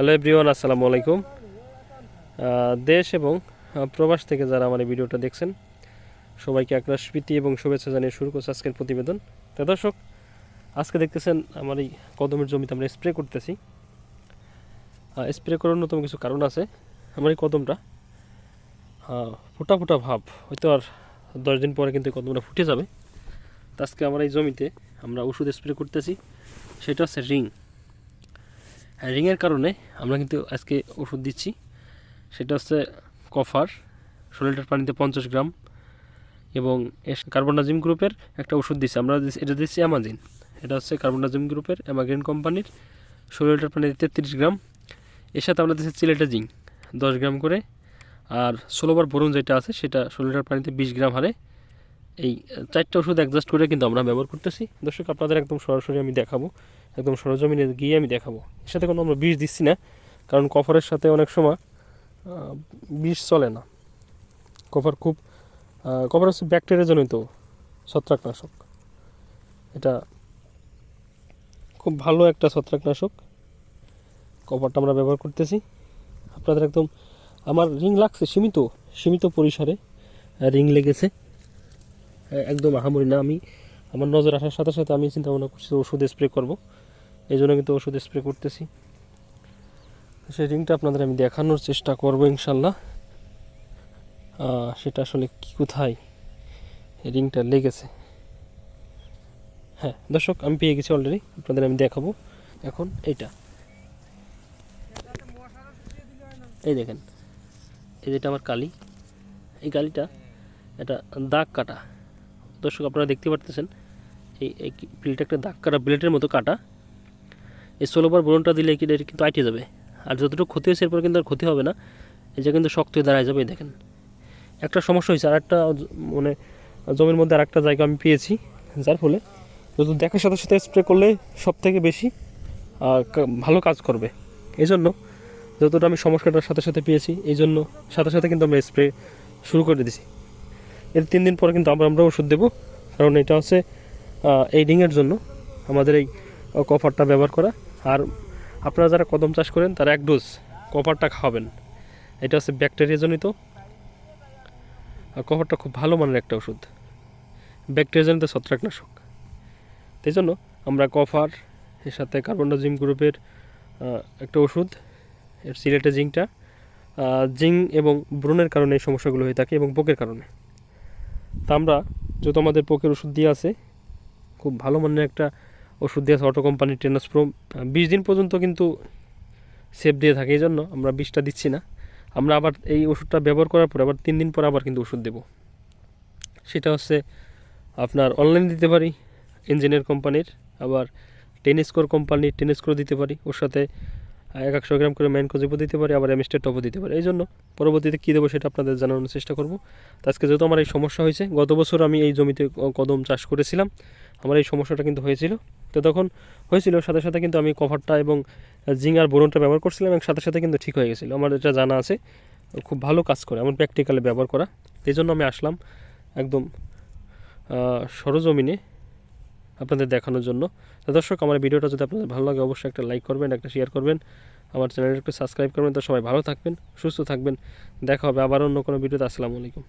Hello everyone, আসসালামু আলাইকুম। দেশ এবং প্রবাস থেকে যারা আমার এই ভিডিওটা দেখছেন, সবাইকে একরাশ প্রীতি এবং শুভেচ্ছা জানিয়ে শুরু করছে আজকের প্রতিবেদন। তা দর্শক, আজকে দেখতেছেন আমার এই কদমের জমিতে আমরা স্প্রে করতেছি। স্প্রে করার অন্যতম কিছু কারণ আছে আমার এই কদমটা। ফোটা ফোটা ভাব, হয়তো আর দশ দিন পরে কিন্তু কদমটা ফুটে যাবে। আজকে আমার এই জমিতে আমরা ওষুধ স্প্রে করতেছি, সেটা হচ্ছে রিং। রিংয়ের কারণে আমরা কিন্তু আজকে ওষুধ দিচ্ছি। সেটা হচ্ছে কফার, ষোলো লিটার পানিতে পঞ্চাশ গ্রাম এবং কার্বনাজিম গ্রুপের একটা ওষুধ দিচ্ছি। আমরা এটা দিচ্ছি অ্যামাজিন। এটা হচ্ছে কার্বনাজিম গ্রুপের অ্যামাগ্রিন কোম্পানির ষোলো লিটার পানিতে তেত্রিশ গ্রাম। এর সাথে আমরা দিচ্ছি চিলেটা জিঙ্ক, দশ গ্রাম করে। আর ষোলোবার বরুণ যেটা আছে, সেটা ষোলো লিটার পানিতে বিশ গ্রাম হারে। এই চারটা ওষুধ অ্যাডজাস্ট করে কিন্তু আমরা ব্যবহার করতেছি। দর্শক, আপনাদের একদম সরাসরি আমি দেখাবো। একদম সরজমিনে গিয়ে আমি দেখাবো। এর সাথে কোনো আমরা বিষ দিচ্ছি না, কারণ কফারের সাথে অনেক সময় বিষ চলে না। কফার খুব কফার হচ্ছে ব্যাকটেরিয়া জনিত ছত্রাকনাশক। এটা খুব ভালো একটা ছত্রাকনাশক। কভারটা আমরা ব্যবহার করতেছি। আপনাদের একদম, আমার রিং লাগছে সীমিত সীমিত পরিসরে রিং লেগেছে। একদম আহামরি না। আমি আমার নজর আসার সাথে সাথে আমি চিন্তা ভাবনা করছি ওষুধ স্প্রে করব। এই জন্য কিন্তু ওষুধ স্প্রে করতেছি। সেই রিংটা আপনাদের আমি দেখানোর চেষ্টা করব ইনশাল্লাহ। সেটা আসলে কি, কোথায় রিংটা লেগেছে? হ্যাঁ দর্শক, আমি পেয়ে গেছি অলরেডি আপনাদের আমি দেখাবো। এখন এইটা। এই দেখেন, এই যেটা আমার কালি। এই কালিটা এটা দাগ কাটা। দর্শক আপনারা দেখতে পারতেছেন, এই এই একটা দাগ কাটা ব্লেডের মতো কাটা। এই ষোলোবার বোরনটা দিলে কি এটা কিন্তু আইটে যাবে। আর যতটুকু ক্ষতি হয়েছে এরপর কিন্তু আর ক্ষতি হবে না। যে কিন্তু শক্ত হয়ে দাঁড়ায় যাবে দেখেন। একটা সমস্যা হয়েছে আর একটা মানে জমির মধ্যে আর একটা জায়গা আমি পেয়েছি, যার ফলে যত দেখার সাথে সাথে স্প্রে করলে সব থেকে বেশি ভালো কাজ করবে। এই জন্য যতটা আমি সমস্যাটার সাথে সাথে পেয়েছি এই জন্য সাথে সাথে কিন্তু আমরা স্প্রে শুরু করে দিছি। এর তিন দিন পরে কিন্তু আমরা আমরা ওষুধ দেবো। কারণ এটা হচ্ছে এই রিংয়ের জন্য আমাদের এই কপারটা ব্যবহার করা। আর আপনারা যারা কদম চাষ করেন, তারা এক ডোজ কপারটা খাওয়াবেন। এটা হচ্ছে ব্যাকটেরিয়া জনিত আর কপারটা খুব ভালো মানের একটা ওষুধ। ব্যাকটেরিয়া জনিত ছত্রাকনাশক সেই জন্য আমরা কফার এর সাথে কার্বন কার্বনডাজিম গ্রুপের একটা ওষুধ, এর সিলেটে জিঙ্কটা জিং এবং ব্রণের কারণে এই সমস্যাগুলো হয়ে থাকে এবং পোকের কারণে। তা আমরা যত আমাদের পোকের ওষুধ দিয়ে আছে, খুব ভালো মানের একটা ওষুধ দিয়ে আছে অটো কোম্পানির টেনাসপ্রো বিশ দিন পর্যন্ত কিন্তু সেফ দিয়ে থাকে, এই জন্য আমরা বিষটা দিচ্ছি না। আমরা আবার এই ওষুধটা ব্যবহার করার পরে আবার তিন দিন পর আবার কিন্তু ওষুধ দেব। সেটা হচ্ছে আপনার অনলাইন দিতে পারি ইঞ্জিনিয়ার কোম্পানির আবার টেনিস্কোর কোম্পানির টেনিস্কোর দিতে পারি। ওর সাথে এক একশো গ্রাম করে ম্যানকোজিপও দিতে পারি, আবার এমস্টের টপও দিতে পারি। এই জন্য পরবর্তীতে কী দেবো সেটা আপনাদের জানানোর চেষ্টা করব। আজকে যেহেতু আমার এই সমস্যা হয়েছে, গত বছর আমি এই জমিতে কদম চাষ করেছিলাম। আমার এই সমস্যাটা কিন্তু হয়েছিল। তো তখন হয়েছিল, সাথে সাথে কিন্তু আমি কভারটা এবং জিং আর বোরনটা ব্যবহার করছিলাম এবং সাথে সাথে কিন্তু ঠিক হয়ে গেছিল। আমার এটা জানা আছে। খুব ভালো কাজ করে আমার প্র্যাকটিক্যালে ব্যবহার করা। এই জন্য আমি আসলাম একদম সরজমিনে আপনাদের দেখানোর জন্য। তো দর্শক, আমার ভিডিওটা যদি আপনাদের ভালো লাগে, অবশ্যই একটা লাইক করবেন, একটা শেয়ার করবেন। আমার চ্যানেলটা একটু সাবস্ক্রাইব করবেন। তো সবাই ভালো থাকবেন, সুস্থ থাকবেন। দেখা হবে আবার অন্য কোনো ভিডিওতে। আসসালামু আলাইকুম।